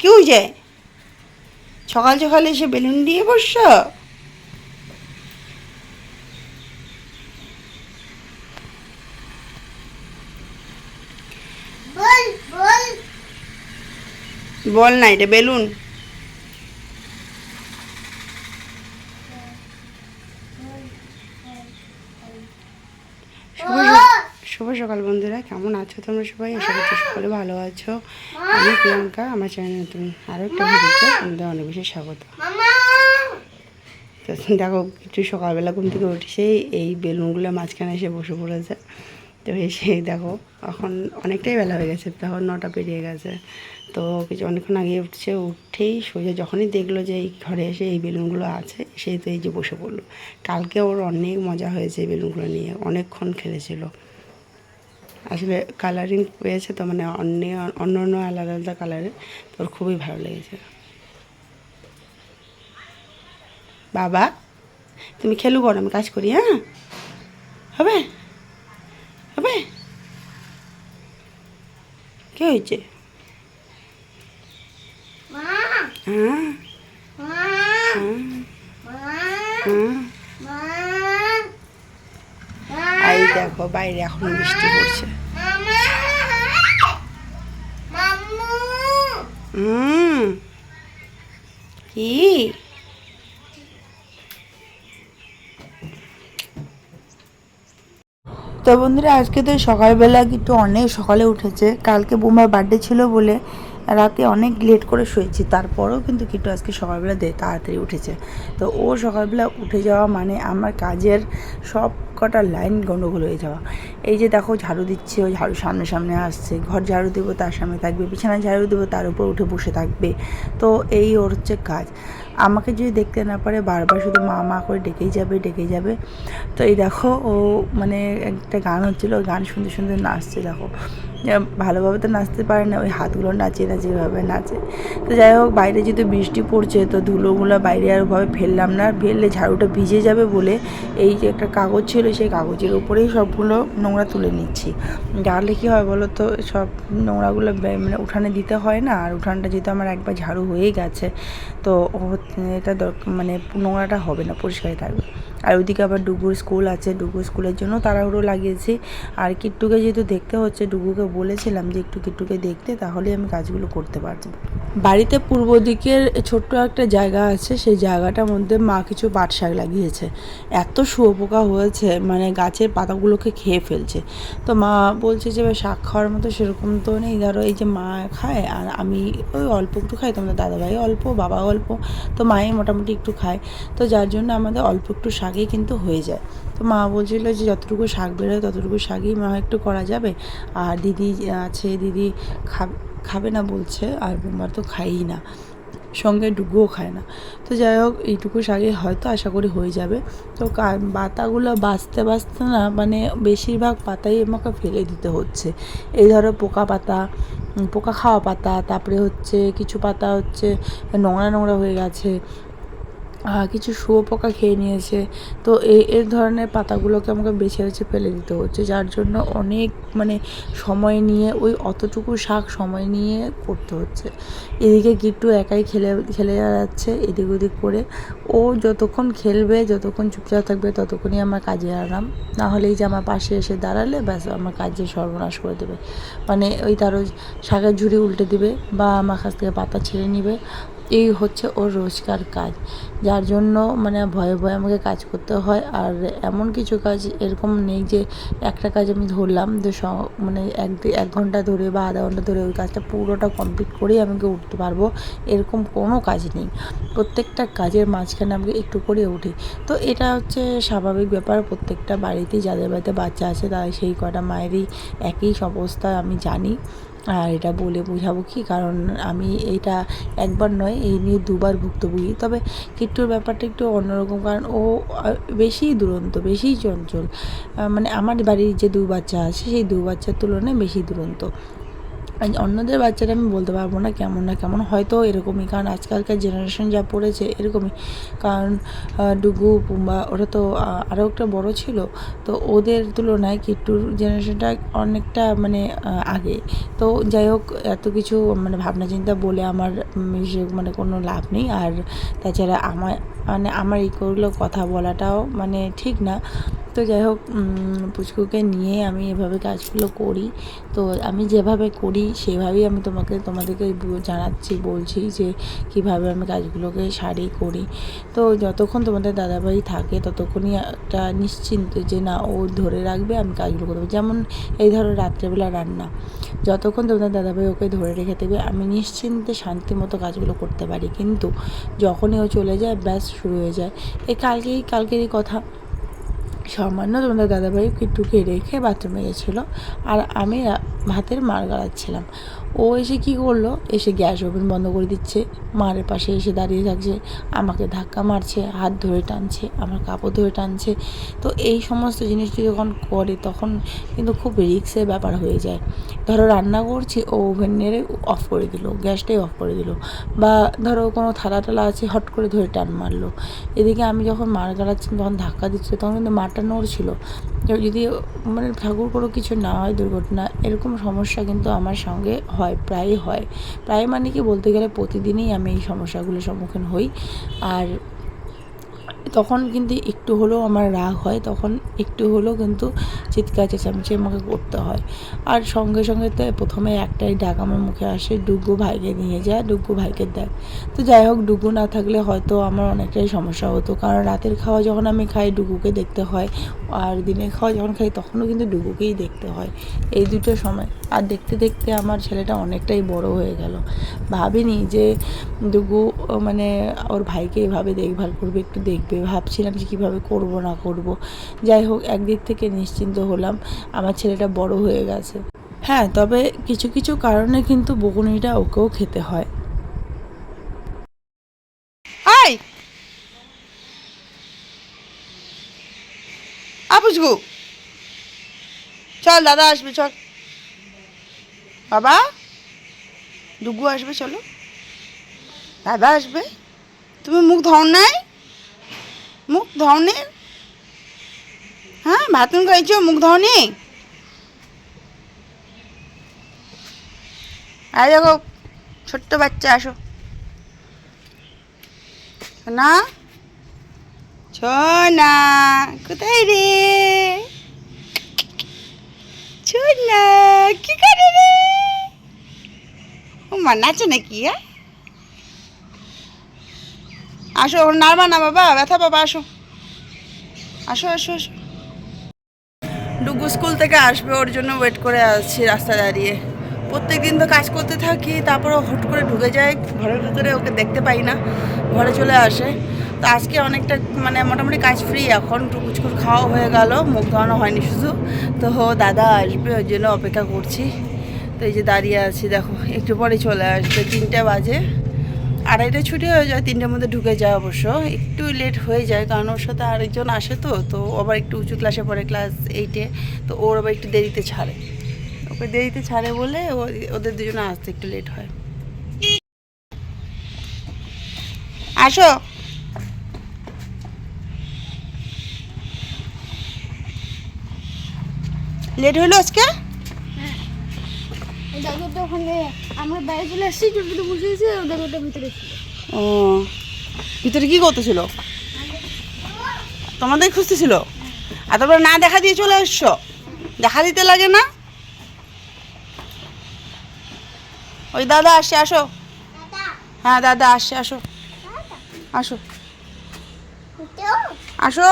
কেউ হয়েছে? সকাল সকাল এসে বেলুন দিয়ে বসছ? বল না এটা বেলুন। শুভ শুভ সকাল বন্ধুরা কেমন আছো তোমরা সবাই? আশা করছি সকলে ভালো আছো। আমি প্রিয়াঙ্কা আমার চ্যানেল তুমি আরও একটা ভিডিওতে তোমাদের অনেক বেশি স্বাগত। তো দেখো কিছু সকালবেলা ঘুম থেকে উঠে সেই এই বেলুনগুলো মাঝখানে এসে বসে পড়েছে। তো এসে দেখো, এখন অনেকটাই বেলা হয়ে গেছে তখন নটা পেরিয়ে গেছে। তো কিছু অনেকক্ষণ আগে উঠছে, উঠেই সোজা যখনই দেখল যে এই ঘরে এসে এই বেলুনগুলো আছে সেই তো এই যে বসে পড়ল। কালকে ওর অনেক মজা হয়েছে এই বেলুনগুলো নিয়ে, অনেকক্ষণ খেলেছিল। আসলে কালারিং পেয়েছে তো মানে অন্য অন্য অন্য আলাদা আলাদা কালারের তোর খুবই ভালো লেগেছে। বাবা, তুমি খেলু করো আমি কাজ করি হ্যাঁ? হবে? হবে? কি হয়েছে? হ্যাঁ? হ্যাঁ? হ্যাঁ? এই দেখো বাইরে এখন বৃষ্টি পড়ছে। হুম? কি? তো বন্ধুরা, আজকে তো সকালবেলা কিন্তু অনেক সকালে উঠেছে। কালকে বোমার বার্থডে ছিল বলে রাতে অনেক লেট করে শুয়েছি। তারপরেও কিন্তু কিটু আজকে সকালবেলা তাড়াতাড়ি উঠেছে। তো ও সকালবেলা উঠে যাওয়া মানে আমার কাজের সব কটা লাইন গণ্ডগোল হয়ে যাওয়া। এই যে দেখো, ঝাড়ু দিচ্ছে, ও ঝাড়ু সামনে সামনে আসছে। ঘর ঝাড়ু দেবো, তার সামনে থাকবে বিছানা ঝাড়ু দেবো, তার উপর উঠে বসে থাকবে। তো এই ওর হচ্ছে কাজ। আমাকে যদি দেখতে না পারে, বারবার শুধু মা মা করে ডেকেই যাবে ডেকেই যাবে। তো এই দেখো, ও মানে একটা গান হচ্ছিল গান শুনতে শুনতে নাচছে, দেখো। ভালোভাবে তো নাচতে পারে না, ওই হাতগুলো নাচিয়ে নাচিয়ে এভাবে নাচে। তো যাই হোক, বাইরে যেহেতু বৃষ্টি পড়ছে, তো ধুলোগুলো বাইরে আর ওভাবে ফেললাম না। ফেললে ঝাড়ুটা ভিজে যাবে বলে এই যে একটা কাগজ ছিল, সেই কাগজের উপরেই সবগুলো নোংরা তুলে নিচ্ছি। যাহলে কী হয় বলো তো, সব নোংরাগুলো মানে উঠানে দিতে হয় না। আর উঠানটা যেহেতু আমার একবার ঝাড়ু হয়েই গেছে, তো এটা মানে নোংরাটা হবে না, পরিষ্কারই থাকবে। আর ওইদিকে আবার ডুগুর স্কুল আছে ডুগুর স্কুলের জন্য তাড়াহুড়ো লাগিয়েছি। আর কিট্টুকে যেহেতু দেখতে হচ্ছে ডুগুকে বলেছিলাম যে একটু কিট্টুকে দেখতে তাহলে আমি কাজগুলো করতে পারব বাড়িতে পূর্ব দিকের ছোট্ট একটা জায়গা আছে, সেই জায়গাটার মধ্যে মা কিছু পাট শাক লাগিয়েছে। এত শুয়োপোকা হয়েছে মানে গাছের পাতাগুলোকে খেয়ে ফেলছে। তো মা বলছে যে শাক খাওয়ার মতো সেরকম তো নেই। ধরো এই যে মা খায়, আর আমি ওই অল্প একটু খাই, তোমাদের দাদাভাই অল্প বাবা অল্প, তো মায়ে মোটামুটি একটু খায়। তো যার জন্য আমাদের অল্প একটু শাকই কিন্তু হয়ে যায়। তো মা বলছিল যে, যতটুকু শাক বেরোয় ততটুকু শাকই মা একটু করা যাবে। আর দিদি আছে, দিদি খাবে খাবে না বলছে আর বোমার তো খাইই না। সঙ্গে ডুগুও খায় না। তো যাই হোক, এইটুকু শাকে হয়তো আশা করি হয়ে যাবে। তো পাতাগুলো বাঁচতে বাঁচতে না মানে বেশিরভাগ পাতাই আমাকে ফেলে দিতে হচ্ছে। এই ধরো পোকা পাতা পোকা খাওয়া পাতা, তারপরে হচ্ছে কিছু পাতা হচ্ছে নোংরা নোংরা হয়ে গেছে। কিছু শুয়োপোকা খেয়ে নিয়েছে। তো এই এই ধরনের পাতাগুলোকে আমাকে বেছে বেছে ফেলে দিতে হচ্ছে, যার জন্য অনেক মানে সময় নিয়ে, ওই অতটুকু শাক সময় নিয়ে করতে হচ্ছে। এদিকে গিট্টু একাই খেলে খেলে যাচ্ছে এদিক ওদিক করে। ও যতক্ষণ খেলবে, যতক্ষণ চুপচাপ থাকবে, ততক্ষণই আমার কাজে আরাম। না হলেই যে আমার পাশে এসে দাঁড়ালে, ব্যাস আমার কাজে সর্বনাশ করে দেবে। মানে ওই তারও শাকের ঝুড়ি উল্টে দিবে বা আমার কাছ থেকে পাতা ছেড়ে নিবে। এই হচ্ছে ওর রোজকার কাজ। যার জন্য মানে ভয়ে ভয়ে আমাকে কাজ করতে হয়। আর এমন কিছু কাজ এরকম নেই যে একটা কাজ আমি ধরলাম যে মানে এক এক ঘণ্টা ধরে বা আধা ঘণ্টা ধরে ওই কাজটা পুরোটা কমপ্লিট করেই আমাকে উঠতে পারব। এরকম কোনো কাজ নেই। প্রত্যেকটা কাজের মাঝখানে আমাকে একটু করে উঠি। তো এটা হচ্ছে স্বাভাবিক ব্যাপার। প্রত্যেকটা বাড়িতেই যাদের বাড়িতে বাচ্চা আছে তারা সেই কটা মায়েরই একই অবস্থা আমি জানি। আর এটা বলে বোঝাবো কি? কারণ আমি এটা একবার নয়, এই নিয়ে দুবার ভুক্তভোগী। তবে কিট্টুর ব্যাপারটা একটু অন্যরকম, কারণ ও বেশি দুরন্ত, বেশি চঞ্চল। মানে আমার বাড়ির যে দু বাচ্চা আছে, সেই দু বাচ্চার তুলনায় বেশি দুরন্ত। অন্যদের বাচ্চারা আমি বলতে পারব না কেমন না কেমন, হয়তো এরকমই। কারণ আজকালকার জেনারেশন যা পড়েছে এরকমই। কারণ ডুগু, পুম্বা, ওরা তো আরও একটা বড় ছিল। তো ওদের তুলনায় কিট্টুর জেনারেশনটা অনেকটা মানে আগে। তো যাই হোক, এত কিছু মানে ভাবনা চিন্তা বলে আমার মানে কোনো লাভ নেই। আর তাছাড়া আমার মানে আমার এইগুলো কথা বলাটাও মানে ঠিক না। তো যাই হোক পুচকুকে নিয়ে আমি এভাবে কাজগুলো করি। তো আমি যেভাবে করি, সেভাবেই আমি তোমাকে, তোমাদেরকে জানাচ্ছি, বলছি যে কীভাবে আমি কাজগুলোকে সারি করি। তো যতক্ষণ তোমাদের দাদাভাই থাকে, ততক্ষণই একটা নিশ্চিন্ত যে না, ও ধরে রাখবে, আমি কাজগুলো করব। যেমন এই ধরো রাত্রেবেলা রান্না। যতক্ষণ তোমাদের দাদাভাই ওকে ধরে রেখে দেবে, আমি নিশ্চিন্তে শান্তি মতো কাজগুলো করতে পারি। কিন্তু যখনই ও চলে যায়, ব্যাস শুরু হয়ে যায়। এই কালকেই, কালকেরই কথা। সামান্য তোমাদের দাদাভাই কিট্টুকে রেখে বাথরুমে গেছিল। আর আমি ভাতের মার গাড়াচ্ছিলাম ও এসে কি করল? এসে গ্যাস ওভেন বন্ধ করে দিচ্ছে। মারের পাশে এসে দাঁড়িয়ে থাকছে। আমাকে ধাক্কা মারছে, হাত ধরে টানছে, আমার কাপড় ধরে টানছে। তো এই সমস্ত জিনিসটি যখন করে তখন কিন্তু খুব রিক্সের ব্যাপার হয়ে যায়। ধরো রান্না করছি, ও ওভেন নেড়ে অফ করে দিল, গ্যাসটাই অফ করে দিল। বা ধরো কোনো থালা টালা আছে, হট করে ধরে টান মারলো। এদিকে আমি যখন মার গাড়াচ্ছি তখন ধাক্কা দিচ্ছে, তখন কিন্তু মারটা নড়ছিল এবার যদি মানে ঠাকুর কোনো কিছু না হয় দুর্ঘটনা, এরকম সমস্যা কিন্তু আমার সঙ্গে হয়, প্রায়ই হয়। প্রায় মানে কি বলতে গেলে প্রতিদিনই আমি এই সমস্যাগুলোর সম্মুখীন হই। আর তখন কিন্তু একটু হলেও আমার রাগ হয়, তখন একটু হলেও কিন্তু চিৎকার চেঁচামেচি আমাকে করতে হয়। আর সঙ্গে সঙ্গে তো প্রথমে একটাই ডাক আমার মুখে আসে, ডুগু ভাইকে নিয়ে যা, ডুগু ভাইকে দেখ। তো যাই হোক, ডুগু না থাকলে হয়তো আমার অনেকটাই সমস্যা হতো। কারণ রাতের খাওয়া যখন আমি খাই, ডুগুকে দেখতে হয়। আর দিনের খাওয়া যখন খাই, তখনও কিন্তু ডুগুকেই দেখতে হয়। এই দুটো সময়। আর দেখতে দেখতে আমার ছেলেটা অনেকটাই বড় হয়ে গেল। ভাবিনি যে ডুগু মানে ওর ভাইকে এভাবে দেখভাল করবে, একটু দেখবে। ভাবছিলাম যে কীভাবে করব, না করব। যাই হোক, একদিক থেকে নিশ্চিন্ত হলাম আমার ছেলেটা বড় হয়ে গেছে। হ্যাঁ তবে কিছু কিছু কারণে কিন্তু বকুনিটা ওকেও খেতে হয়। আপুজগু চল, দাদা আসবে, চল। বাবা ডুগু আসবে, চলো। দাদা আসবে। তুমি মুখ ধর নাই? মুখ নে হ্যাঁ ভাতুন খাইছো মুখ নি আয় দেখো, ছোট্ট বাচ্চা, আসো। না না কোথায় রে? না কি করে রে? ও মা নাকি হ্যাঁ? আসো, ওর নাড়বা না বাবা, ব্যথা বাবা আসো। আসো আসো আসো। ডুগু স্কুল থেকে আসবে, ওর জন্য ওয়েট করে আসছি রাস্তা দাঁড়িয়ে। প্রত্যেক দিন তো কাজ করতে থাকি তারপরে হুট করে ঢুকে যায় ঘরের ভিতরে ওকে দেখতে পাই না, ঘরে চলে আসে। তো আজকে অনেকটা মানে মোটামুটি কাজ ফ্রি এখন টুকুচকুর খাওয়া হয়ে গেল, মুখ ধোয়ানো হয়নি শুধু। তো হো, দাদা আসবে ওই জন্য অপেক্ষা করছি। তো এই যে দাঁড়িয়ে আছি, দেখো, একটু পরে চলে আসবে, তিনটে বাজে। আড়াইটা ছুটি হয়ে যায়, তিনটের মধ্যে ঢুকে যায় অবশ্য। একটু লেট হয়ে যায়, কারণ ওর সাথে আরেকজন আসে তো তো আবার একটু উঁচু ক্লাসে পড়ে ক্লাস এইটে তো ওর আবার একটু দেরিতে ছাড়ে। ওকে দেরিতে ছাড়ে বলে ওদের দুজনে আসতে একটু লেট হয়। আসো। লেট হলো আজকে? ওখানে আমরা বাইরে চলে আসছি বসে ভিতরে ছিল। ও। ভিতরে কি করতেছিল তোমাদের খুঁজতেছিল আর তারপরে না দেখা দিয়ে চলে আসছো দেখা দিতে লাগে না? ওই দাদা আসছে আসো। হ্যাঁ দাদা আসছে আসো। আসো। আসো।